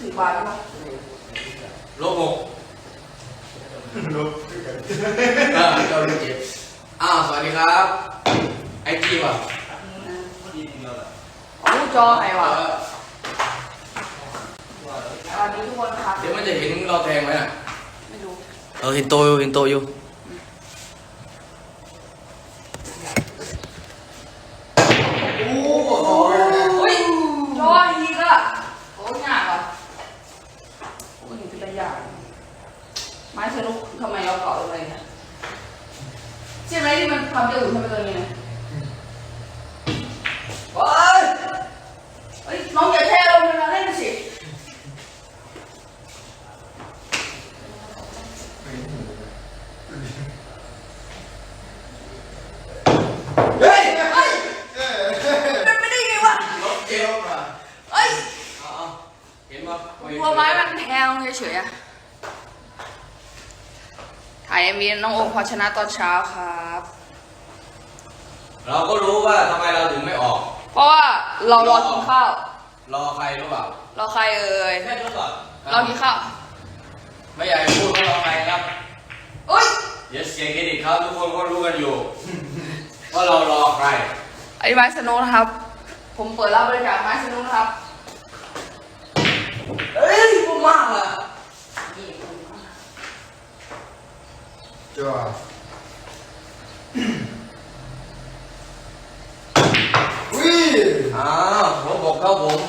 สิบบาทมั้งลบหกลบด้วยกันเออเก้าลบเจ็ดอ้าว สวัสดีครับ ไอจีว่ะอ๋อจอไหนเอวะอสวัสดีทุกคนครับ เดี๋ยวมันจะเห็นเราแทงไหมน่ะ ไม่รู้ เออเห็นโตอยู่เห็นโตอยู่โอ้โหโอ้ยจออีกอะโอ้ยยากอะโอ้ยเป็นระยะ ไม้สนุกทำไมเราเกาะอะไรเนี่ยใช่ไหมที่มันทำจะอุ่นทำไมตัวนี้นะเฮ้ยเฮ้ยน้องอย่าแช่ลงไปนะเล่นสิเฮ้ยเฮ้ยมันไม่ได้ไงวะลบเจ็ดลบอะเฮ้ยเอาเอาเห็นป่ะกลัวไม้มันแทงเฉยๆอะ ถ่ายมีน้องโอมพอชนะตอนเช้าครับ เราก็รู้ว่าทำไมเราถึงไม่ออก เพราะว่าเรารอกินข้าว รอใครรู้เปล่า รอใครเอ่ยแค่รู้เปล่ารอกินข้าว ไม่อยากให้พูดว่ารอใครครับเอ้ยเดี๋ยวเสียเครดิตเขาทุกคนก็รู้กันอยู่ ว่าเรารอใครไอ้ไม้สนุกนะครับ ผมเปิดรับบริจาคไม้สนุกนะครับ เอ้ยพูดมากอะ นี่ผมมา จ้าวิ่งอ้าวผมบอกเขาผม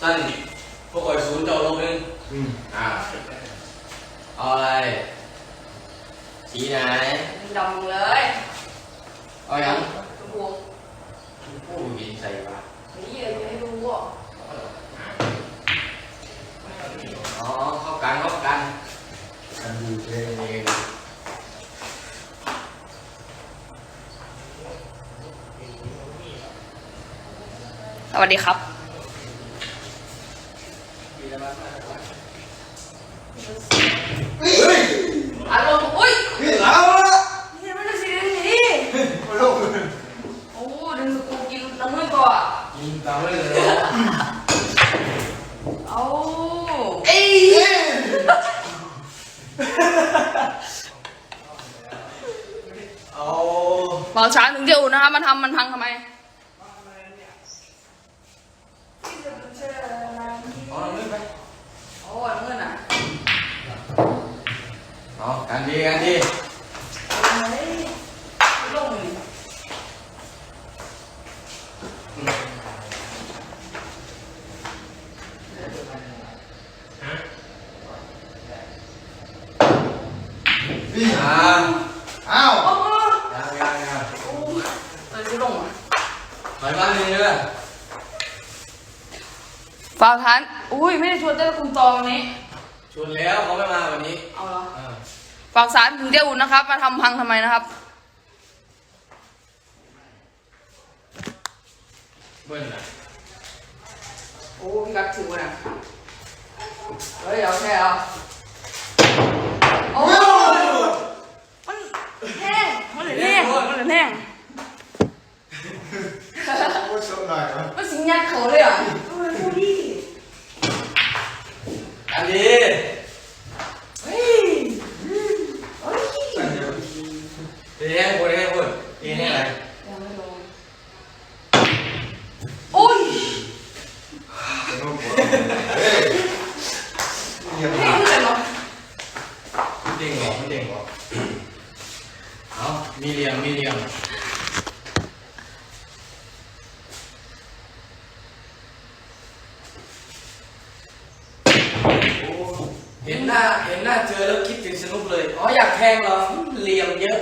สั้นพวกไอ้ศูนย์เจ้าลงหนึงอืมอ่าเอาอะไร สีไหนดำเลย เอาอย่าง บวงผู้หญิงใส่ปะ นี่เลยจะให้ดูอะ อ๋อเข้ากันเข้ากัน กันดูเพลง เอง ส วัสดีครับเฮ้ยอารมณ์อุ้ยพี่เอาละนี่มันจะสีนี่มาลงโอ้ดึงกูกินน้ำมือก่อนยิงตามเลยเลยเอาเอ้ยเฮ้ยเอาเบาช้าถึงจะอุ่นนะครับมันทำมันพังทำไม เอาหนึ่งไป โอ้ยมืดอะ เอากันดีกันดี เฮ้ยลงเลย พี่ อ่า อ้าว โอ้โห ยังยังยัง โอ้ยเลยจะลงอะ ถอยมาหนึ่งเลย ฝากทานอุ้ยไม่ได้ชวนเต้นคุณตองวันนี้ ชวนแล้วเขาไม่มาวันนี้ เอาเหรอ อ่า ฝากสารถึงเจ้าอุ่ นนะครับ มาทำพังทำไมนะครับ เบิ้ลน่ะโอ้พี่กัดถือวะนะเฮ้ยเอาแค่เอาโอ้ยมันแห้งมันเหลือแห้งมันเหลือแห้งโอ้ยสดหน่อยนะมันสิงยัดเขาเลยอะโอ้ยพูดดิกันดี เฮ้ยเฮ้ย สั่นเดี๋ยว ดีให้พูดดีให้พูดดีให้อะไรยังไม่ลงโอ้ยลงหัวเฮ้ยเงียบแห้งเลยเหรอมันเด้งหรอมันเด้งหรอเอามีเหลี่ยมมีเหลี่ยมโอ้เห็นหน้าเห็นหน้าเจอแล้วคิดถึงสนุกเลย อ๋ออยากแทงเหรอเหลี่ยมเยอะ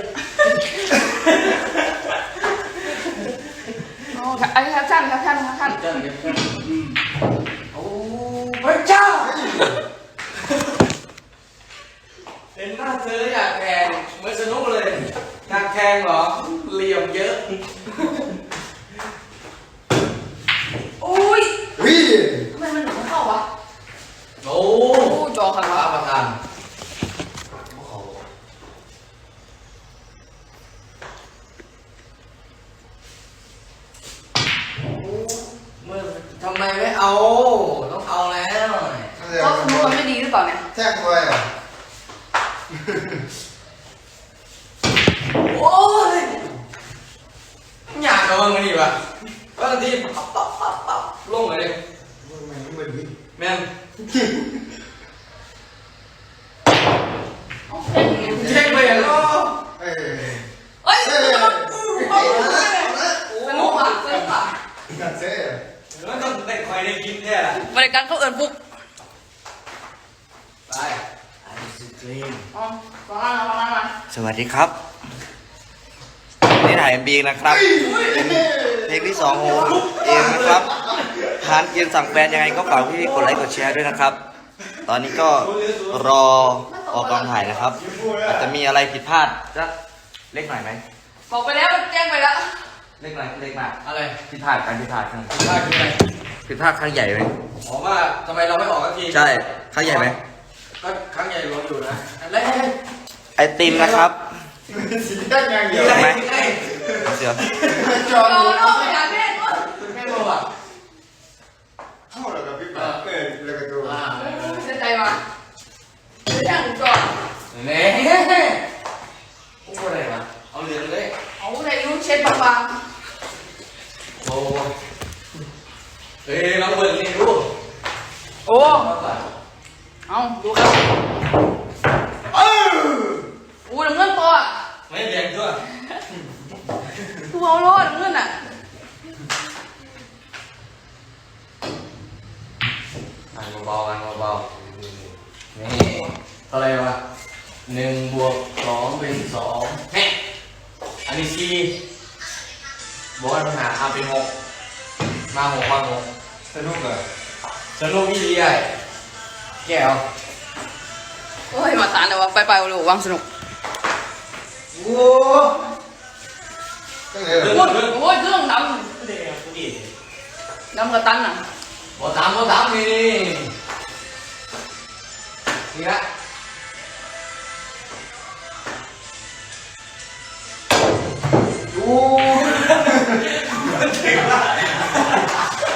โอ้ไอ้แคปชั่นแคปชั่นแคปชั่นเจ้าเดี๋ยวก่อนโอ้พระเจ้าเห็นหน้าเธอแล้วอยากแทงเหมือนสนุกเลยอยากแทงเหรอ เหลี่ยมเยอะโอ้ยวิ่งทำไมมันหนูไม่เข้าวะ โอ้ โอ้จอใครพระวะประธานเมื่อทำไมไม่เอา ต้องเอาแล้ว เพราะสนุกมันไม่ดีหรือเปล่าเนี่ย แท่งไว้อะ โอ้ยอยากเอาเงินนี่ปะบางทีปั๊บปั๊บปั๊บปั๊บลงเลย มันไม่มันไม่ แม่น เอาเพ่งอย่างเฮ้ยเช็คไปอะก็เอ้ยเอ้ยเอ้ยสนุกเอ้ยสนุกอะอะกัดเซ่แล้วต้องได้คอยได้กินแท้ละบริการเขาเอิญฟุกไปไอศครีมอ๋อฟังนั่นมามาสวัสดีครับนี่ถ่ายเอ็มบีนะครับเพลงที่สองของผมเองนะครับทานเกมสั่งแฟนยังไงก็ฝากพี่กดไลค์กดแชร์ด้วยนะครับ ตอนนี้ก็รอ ออกกองถ่ายนะครับ อาจจะมีอะไรผิดพลาดจะเล็กหน่อยไหมบอกไปแล้วแจ้งไปแล้ว เล็กหน่อยเล็กมากอะไรผิดพลาดการผิดพลาดครั้งถ้าคืออะไรผิดพลาดครั้งใหญ่ไหมบอกว่าทำไมเราไม่ออกสักทีใช่ครั้งใหญ่ไหมก็ครั้งใหญ่รวมอยู่นะอะไรไอติมนะครับสีแท่งอย่างเดียวใช่ไหมไอ้เสือจอโดดนโดนไปอย่างนี้ด้วยไม่รู้อะเข้าแล้วกับพี่ป๋าเอ้ยแล้วก็ตัวอ่าเสียใจมาเสียงก่อน เน่โอ้อะไรวะเอาเหลืองเลยเอาอะไรรู้เช็ดบางโอ้เฮ้ยลองเบิร์นี่ดูๆโอ้เอาดูครับเอออู้น้ำ เงินตัวไม่แดงด้วยคือเอาโลดน้ำเงินอะอ่านเบาๆอ่านเบาๆนี่เท่าไหรวะหนึ่งบวกสองเป็นสองแฮะอันนี้สี่บวกกันปัญหาเอาเป็นหกมาหกมาหกสนุกอะสนุกอีหลีไอ้แก้วโอ้ยมาตานแต่ว่าไปไปๆโอ้โหวางสนุกโอ้ตั้งแต่เรื่องโอ้ยเรื่องโอ้ยเครื่องดเด็กผู้ดีำดำกระตันอะบ่ตามบ่ตามนี่นี่นี่ละ โอ้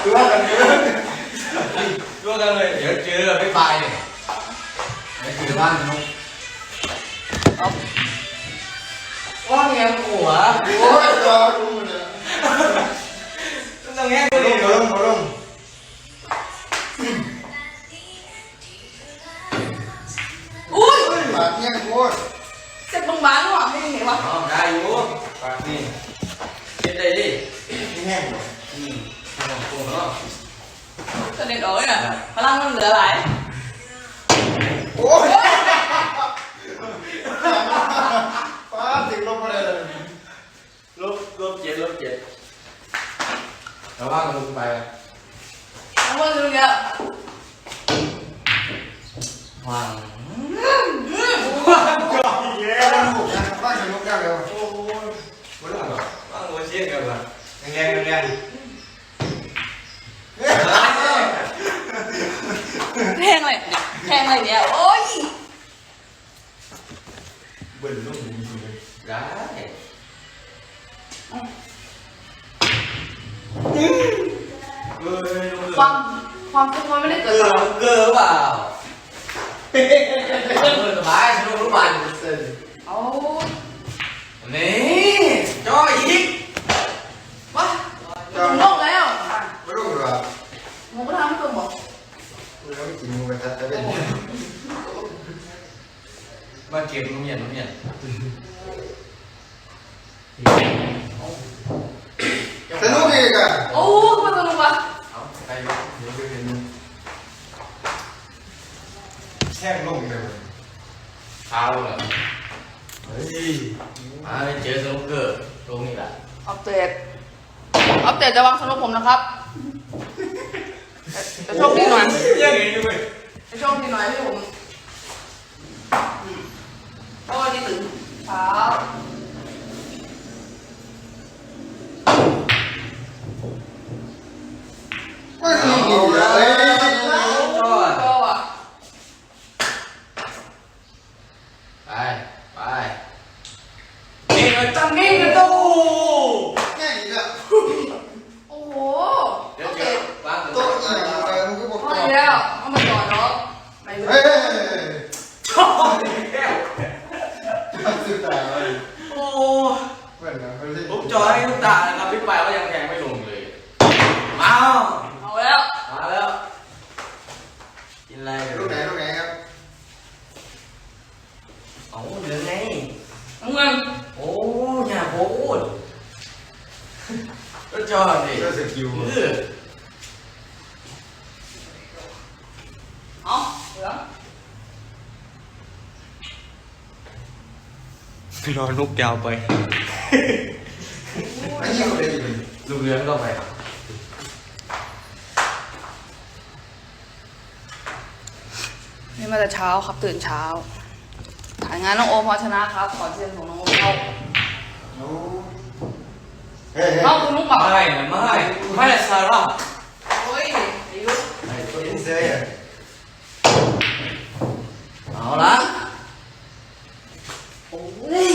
ตัวกันเยอะร่วมกันเลยเดี๋ยวเจอไม่ไปเนี่ยเดี๋ยวเจอบ้านนุ๊กเอาว่า ไงหัวโอ้ยจอดรู้เลยต้องแง่มากูลดิงมาลงมาลงอุ้ยบาดเนี่ยโคตรเจ็บบางๆว่ะไม่เห็นว่ะอ๋อได้อยู่ปากนี่เจ็บได้ดินี่แห้งหมดอืมโอ้โหเนาะกระเด็นออกเลยอะพลังมันเหลือหลายโอ้ยป้าติดลงมาเลยลบลบเจ็ดลบเจ็ดระวังกับมึงไปทั้งหมดสนุกเยอะวางแล้วลูกนะบ้านจะลุกได้แล้วโอ้ยไม่ได้หรอก วางหัวเชี่ยกันว่ะแรงแรงแพงเลยเนี่ยแพงเลยเนี่ยโอ้ยเบิ่นลูกมีเลยได้เอ้ยความความทุกข์มันไม่ได้เกเกิดอจากเกอเปล่าเออสบายสนุกรู้บันเอานี่จ่ออีกวะถึงโลกแล้ว ไม่รู้หรอ หมูกระทะไม่ตรงบอกกูยังไม่กินมูกระทะแต่เป็นมาเก็บน้ำเย็นน้ำเย็นสนุกอีกอะโอ้มันสนุกว่ะเอาไปอยู่เดี๋ยวไปเห็นแช่งลงเลยเท้าเลยเฮ้ยมาเจอสนุกเกอร์ตรงนี้แหละอัปเดตอัปเดตจะวางสนุกผมนะครับ โชคดีหน่อยยังไงอยู่เว้ยจะโชคดีหน่อยที่ผมอืมเพราะวันนี้ตื่นเช้าไม่มีเลยอด ก็อะ ไปไปนี่มันตั้งนี่กันตู้ ง่ายอีกอะ โอ้โห เดี๋ยว อัป เจ เด อ ต วางกัน โต๊ะอีกอะ เอามาจอดเนาะไม่รู้ เฮ้ย ชอบแก้ว ทำสุดตาเลย โอ้ เหมือนกันไม่ใช่ ผมจอยให้ลูกตานะครับพี่ปายก็ยังแทง ไม่ลงเลยมาเอาแล้วมาแล้วกินอะไรลูกไหนลูกไหนครับเอาเหลืองไงน้ำเงินโอ้ยอย่าพูดก็จอดดิเจ้าสกิลเออเอาเหลืองรอนุกยาวไป ไม่ยิงเลยอยู่ ลูกเรืองก็ไปนี่มาแต่เช้าครับตื่นเช้า ถ่ายงานน้องโอมพอชนะครับ ขอเชิญของน้องโอมเข้าโอ้เฮ้ยเข้าคุณลุงบอกไม่นะไม่ไม่ละซาร่าโอ้ยอายุไอ้ตัวอินเซ่อะเอาละโอ้ย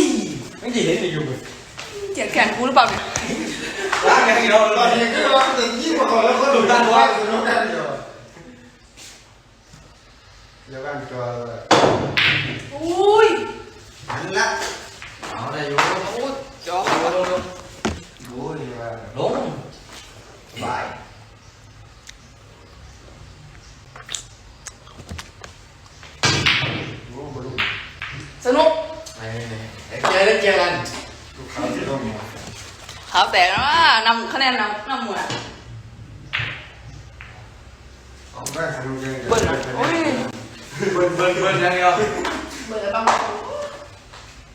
ไม่ได้เห็นเลยอยู่เจียงแขนกูหรือเปล่าเนี่ย ร่างยังเดียวตอนนี้คือว่าถึงยี่สิบกว่าแล้วก็ดูด้านว่าดูด้านเดียวเดี๋ยวกันตัวอุ้ยหันละเอาได้อยู่โอ้ยจอลงลงโอ้ยว่าลงบายโอ้บลูสนุกไปเจอกันเจอกันลูกค้าที่ร่มมา ขาวแตกนะว่านำคะแนนนำนำหมดอะ เอาได้สนุกยังเบิ้ลนะโอ้ย เบิ้ลเบิ้ลเบิ้ลยังเดียวเบิ้ลบ้าง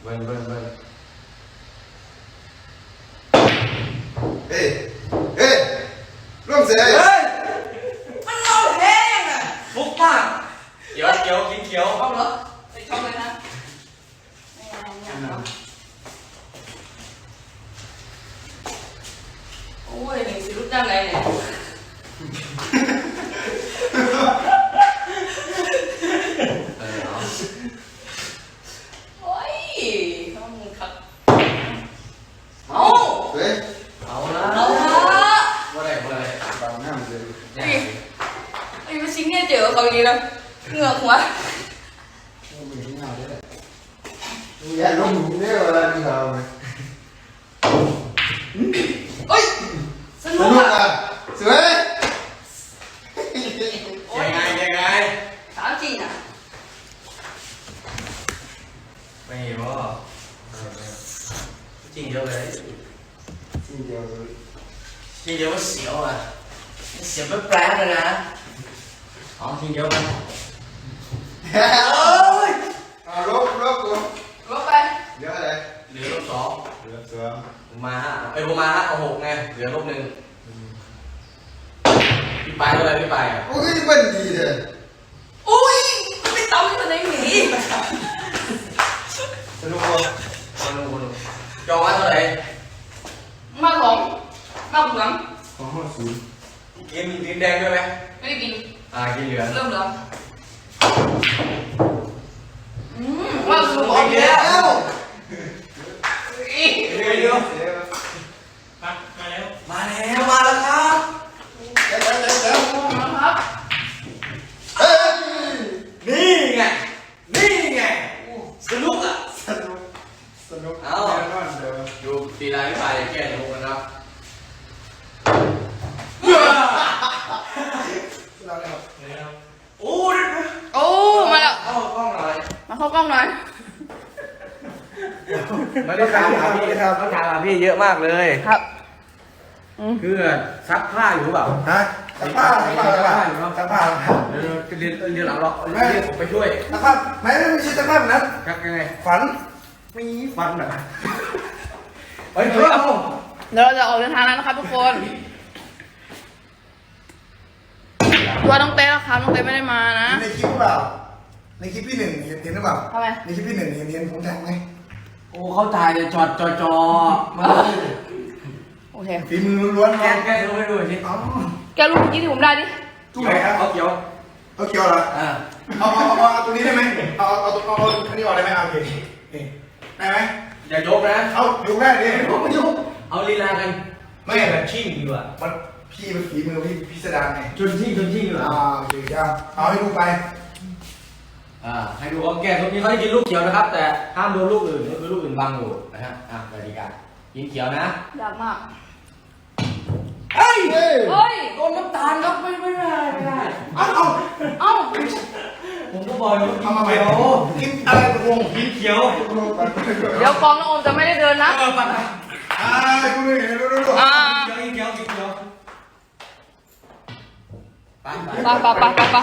เบิ้ลเบิ้ลเบิ้ลเฮ้ยเฮ้ยร่วมเสียเฮ้ยมันเอาแห้งอะฟุกมากเขียวเขียวกินเขียว เอาเหรอ อ้ยนี่สิรู้จังไงเนี่ย เออเอา โอ้ยต้องครับเอา เฮ้ย เอาละ เอาละ ว่าไรว่าไร บางหน้ามันเลย เนี่ย ไอ้มาชิงเนี่ยเจอเขาดีแล้วเหงือกหัว โอ้ยหน้าเลยอย่าลงหเนี่ยเวลาที่เราไหม เอ้ยส ส นุก นุก อะ อะสวย ยังไงยังไง ถามจริงอะ ไม่เห็นว่าจริงเดียวเลย จริงเดียวเลย จริงเดียวว่าเสียวอะเสียวแปลกๆเลยนะอ๋อจริงเดียวกัน เฮ้ยเอาลบลบกู ลบไป เดี๋ยวอะไร เหลือลบสอง เหลือ สอมมาห้าเอ้ยผมมาห้าเอาหกไงเหลือลบหนึ่งพี่ไปายเท่าไหรพี่ไปายอะโอ้ยมันดีเลยอุ้ยไม่ต้องที่มันไหนหนีสนุกอะคนดูคนดูจองว่าเท่าไหรมาของมาเหลืองของห้องศูนย์กินกินแดงด้วยไหมไม่ได้กินอ่ากินเหลืองเริ่มเหลืองอืมว่าสนุกโอเคแล้ว อีก เดี๋ยวเดี๋ยว เดี๋ยว มาแล้วมาแล้วครับ เดี๋ยวเดี๋ยวเดี๋ยว นะครับ เฮ้ย นี่ไงนี่ไงสนุกอะ สนุกสนุก เอา แน่นอนเดี๋ยว ดูตีลายพี่ปายแก้สนุกนะครับ เราเนี่ย โอ้ย โอ้มาแล้ว เข้ากล้องหน่อย มาเข้า กล้องหน่อย ไม่ได้ถามหาพี่ครับต้องถามหาพี่เยอะมากเลย ครับอืมคือซักผ้าอยู่หรือเปล่าฮะสักผ้าสักผ้าสักผ้าสักผ้าเดี๋ยวเรียนเรียนหลังเราเรียนผมไปช่วยสักผ้าไม่ไม่ใช่สักผ้าแบบนั้นกักยังไงฝันมีฝันเหรอเฮ้ยเฮ้ยเอาเดี๋ยวเราจะออกเดินทางแล้วนะครับทุกคนตัวน้องเต้แล้วครับน้องเต้ไม่ได้มานะในคลิปหรือเปล่า ในคลิปพี่หนึ่งเห็นเห็นหรือเปล่าทำไม ในคลิปพี่หนึ่งเห็นเห็นผมแทงไหมโอ้เขาถ่ายเลยจอดจอจอมาโอเค ฝีมือล้วนๆแกนะแกดูให้ดูสิอ๋อแกรู้เมื่อกี้ที่ผมได้ดิ ตู้ไหนครับเอาเกี่ยวเอาเขียวเหรออ่าเอาเอาเอาเอาตัวนี้ได้ไหมเอาเอาเอาเอาเอาอันนี้ออกได้ไหมเอาโอเคนี่ได้ไหมอย่ายกนะเอาอยู่ได้ดิผมไม่ยกเอาลีลากันไม่แบบชิ่งดีกว่ามันพี่มันฝีมือพี่พิสดารไงชนที่ชนที่เหรออ่าเดี๋ยวจะเอาให้ลูกไป อ่าให้ดูว่าแก้วตรงนี้เขาจะกินลูกเขียวนะครับ แต่ห้ามโดนลูกอื่นนี่คือลูกอื่นบังอยู่นะฮะอะกติกากินเขียวนะยากมากเฮ้ยเฮ้ยเฮ้ย โดนน้ำตาลครับไม่ไม่ได้ไม่ได้เอาเอาเอ้าผมก็บอกอยู่ว่าเอามาใหม่เขียวกินอะไรตกลงกินเขียวเดี๋ยวกองน้องโอมจะไม่ได้เดินนะเออปัดไปอ่าคุณดูดูดูดูอ่ากินเขียวกินเขียวกินเขียวไปไปไปไปไปไปไป